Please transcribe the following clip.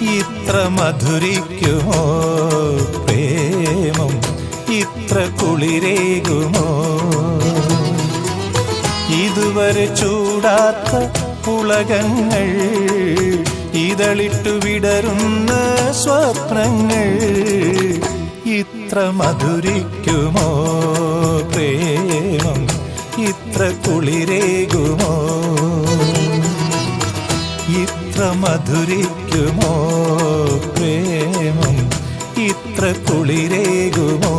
ഇത്ര മധുരിക്കുമോ പ്രേമം? ഇത്ര കുളിരേകുമോ? ഇതുവരെ ചൂടാത്ത പുളകങ്ങൾ ഇതളിട്ടു വിടരുന്ന സ്വപ്നങ്ങൾ ഇത്ര മധുരിക്കുമോ പ്രേമം? ഇത്ര കുളിരേകുമോ? ഇത്ര മധുരിക്കുമോ പ്രേമം? ഇത്ര കുളിരേകുമോ?